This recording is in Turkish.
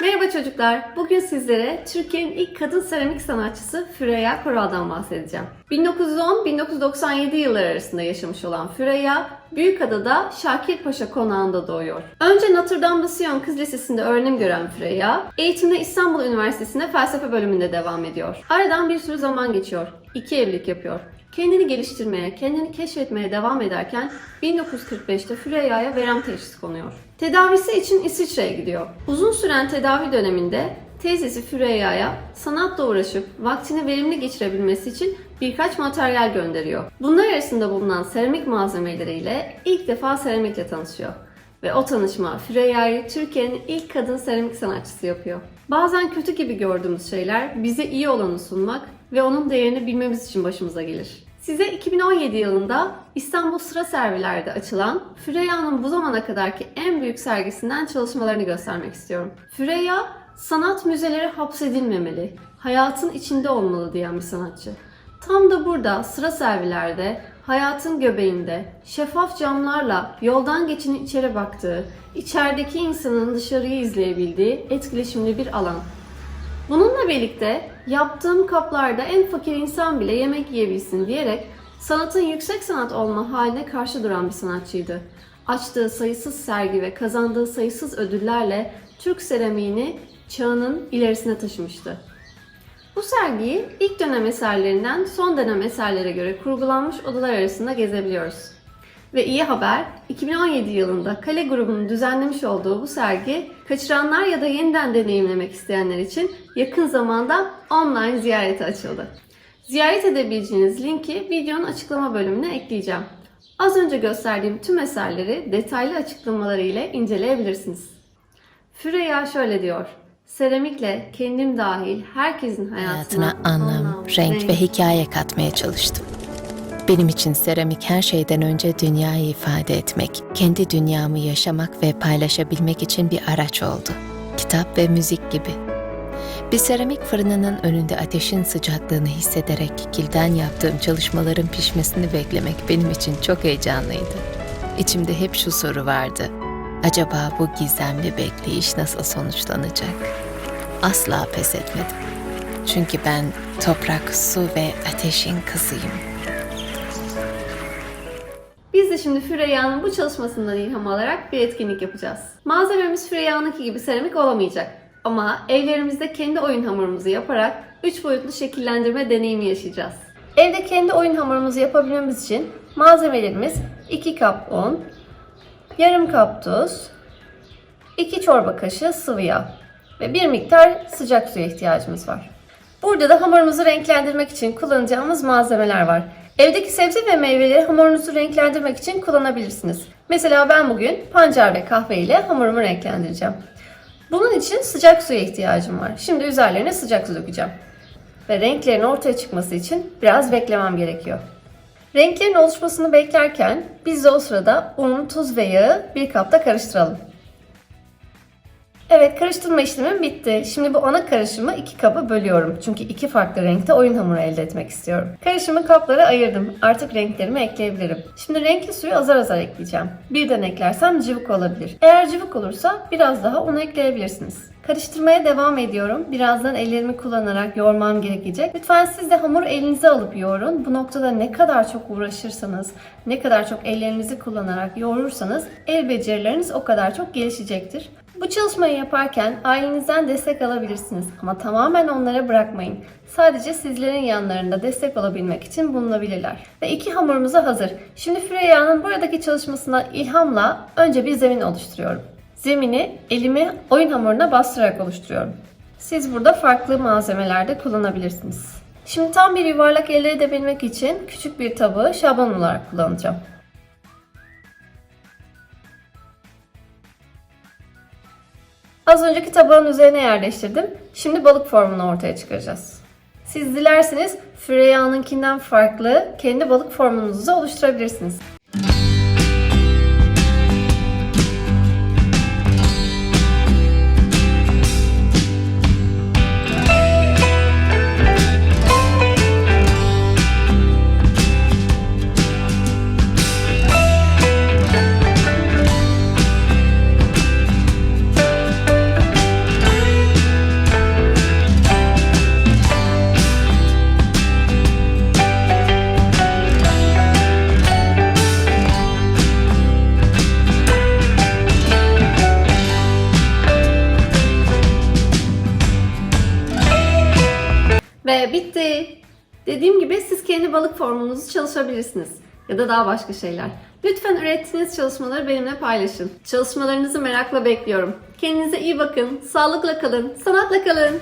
Merhaba çocuklar. Bugün sizlere Türkiye'nin ilk kadın seramik sanatçısı Füreyya Koral'dan bahsedeceğim. 1910-1997 yılları arasında yaşamış olan Füreyya, Büyükada'da Şakirpaşa konağında doğuyor. Önce Notre Dame de Sion Kız Lisesi'nde öğrenim gören Füreyya, eğitimine İstanbul Üniversitesi'nde felsefe bölümünde devam ediyor. Aradan bir sürü zaman geçiyor. İki evlilik yapıyor. Kendini geliştirmeye, kendini keşfetmeye devam ederken 1945'te Füreyya'ya verem teşhisi konuyor. Tedavisi için İsviçre'ye gidiyor. Uzun süren tedavi döneminde teyzesi Füreyya'ya sanatla uğraşıp vaktini verimli geçirebilmesi için birkaç materyal gönderiyor. Bunlar arasında bulunan seramik malzemeleriyle ilk defa seramikle tanışıyor. Ve o tanışma Füreyya'yı Türkiye'nin ilk kadın seramik sanatçısı yapıyor. Bazen kötü gibi gördüğümüz şeyler bize iyi olanı sunmak ve onun değerini bilmemiz için başımıza gelir. Size 2017 yılında İstanbul Sıra Serviler'de açılan Füreyya'nın bu zamana kadarki en büyük sergisinden çalışmalarını göstermek istiyorum. Füreyya, sanat müzeleri hapsedilmemeli, hayatın içinde olmalı diyen bir sanatçı. Tam da burada sıra servilerde, hayatın göbeğinde, şeffaf camlarla yoldan geçinin içeri baktığı, içerideki insanın dışarıyı izleyebildiği etkileşimli bir alan. Bununla birlikte yaptığım kaplarda en fakir insan bile yemek yiyebilsin diyerek sanatın yüksek sanat olma haline karşı duran bir sanatçıydı. Açtığı sayısız sergi ve kazandığı sayısız ödüllerle Türk seramiğini çağının ilerisine taşımıştı. Bu sergiyi ilk dönem eserlerinden son dönem eserlere göre kurgulanmış odalar arasında gezebiliyoruz. Ve iyi haber, 2017 yılında Kale grubunun düzenlemiş olduğu bu sergi, kaçıranlar ya da yeniden deneyimlemek isteyenler için yakın zamanda online ziyarete açıldı. Ziyaret edebileceğiniz linki videonun açıklama bölümüne ekleyeceğim. Az önce gösterdiğim tüm eserleri detaylı açıklamaları ile inceleyebilirsiniz. Füreyya şöyle diyor. Seramikle kendim dahil herkesin hayatına, Hayatına anlam, renk ve hikaye katmaya çalıştım. Benim için seramik her şeyden önce dünyayı ifade etmek, kendi dünyamı yaşamak ve paylaşabilmek için bir araç oldu. Kitap ve müzik gibi. Bir seramik fırınının önünde ateşin sıcaklığını hissederek kilden yaptığım çalışmaların pişmesini beklemek benim için çok heyecanlıydı. İçimde hep şu soru vardı. Acaba bu gizemli bekleyiş nasıl sonuçlanacak? Asla pes etmedim. Çünkü ben toprak, su ve ateşin kızıyım. Biz de şimdi Füreyya'nın bu çalışmasından ilham alarak bir etkinlik yapacağız. Malzememiz Füreyya'nınki gibi seramik olamayacak. Ama evlerimizde kendi oyun hamurumuzu yaparak 3 boyutlu şekillendirme deneyimi yaşayacağız. Evde kendi oyun hamurumuzu yapabilmemiz için malzemelerimiz 2 kap un, yarım kap tuz, 2 çorba kaşığı sıvı yağ ve bir miktar sıcak suya ihtiyacımız var. Burada da hamurumuzu renklendirmek için kullanacağımız malzemeler var. Evdeki sebze ve meyveleri hamurunuzu renklendirmek için kullanabilirsiniz. Mesela ben bugün pancar ve kahve ile hamurumu renklendireceğim. Bunun için sıcak suya ihtiyacım var. Şimdi üzerlerine sıcak su dökeceğim. Ve renklerin ortaya çıkması için biraz beklemem gerekiyor. Renklerin oluşmasını beklerken biz de o sırada un, tuz ve yağı bir kapta karıştıralım. Evet karıştırma işlemim bitti. Şimdi bu ana karışımı iki kaba bölüyorum. Çünkü iki farklı renkte oyun hamuru elde etmek istiyorum. Karışımı kaplara ayırdım. Artık renklerimi ekleyebilirim. Şimdi renkli suyu azar azar ekleyeceğim. Birden eklersem cıvık olabilir. Eğer cıvık olursa biraz daha un ekleyebilirsiniz. Karıştırmaya devam ediyorum. Birazdan ellerimi kullanarak yoğurmam gerekecek. Lütfen siz de hamur elinize alıp yoğurun. Bu noktada ne kadar çok uğraşırsanız, ne kadar çok ellerinizi kullanarak yoğurursanız el becerileriniz o kadar çok gelişecektir. Bu çalışmayı yaparken ailenizden destek alabilirsiniz ama tamamen onlara bırakmayın. Sadece sizlerin yanlarında destek olabilmek için bulunabilirler. Ve iki hamurumuz hazır. Şimdi Füreyya'nın buradaki çalışmasına ilhamla önce bir zemin oluşturuyorum. Zemini elimi oyun hamuruna bastırarak oluşturuyorum. Siz burada farklı malzemelerde kullanabilirsiniz. Şimdi tam bir yuvarlak elde edebilmek için küçük bir tabağı şablon olarak kullanacağım. Az önceki tabağın üzerine yerleştirdim. Şimdi balık formunu ortaya çıkaracağız. Siz dilerseniz Füreyya'nınkinden farklı kendi balık formunuzu da oluşturabilirsiniz. Ve bitti. Dediğim gibi siz kendi balık formunuzu çalışabilirsiniz. Ya da daha başka şeyler. Lütfen ürettiğiniz çalışmaları benimle paylaşın. Çalışmalarınızı merakla bekliyorum. Kendinize iyi bakın, sağlıkla kalın, sanatla kalın.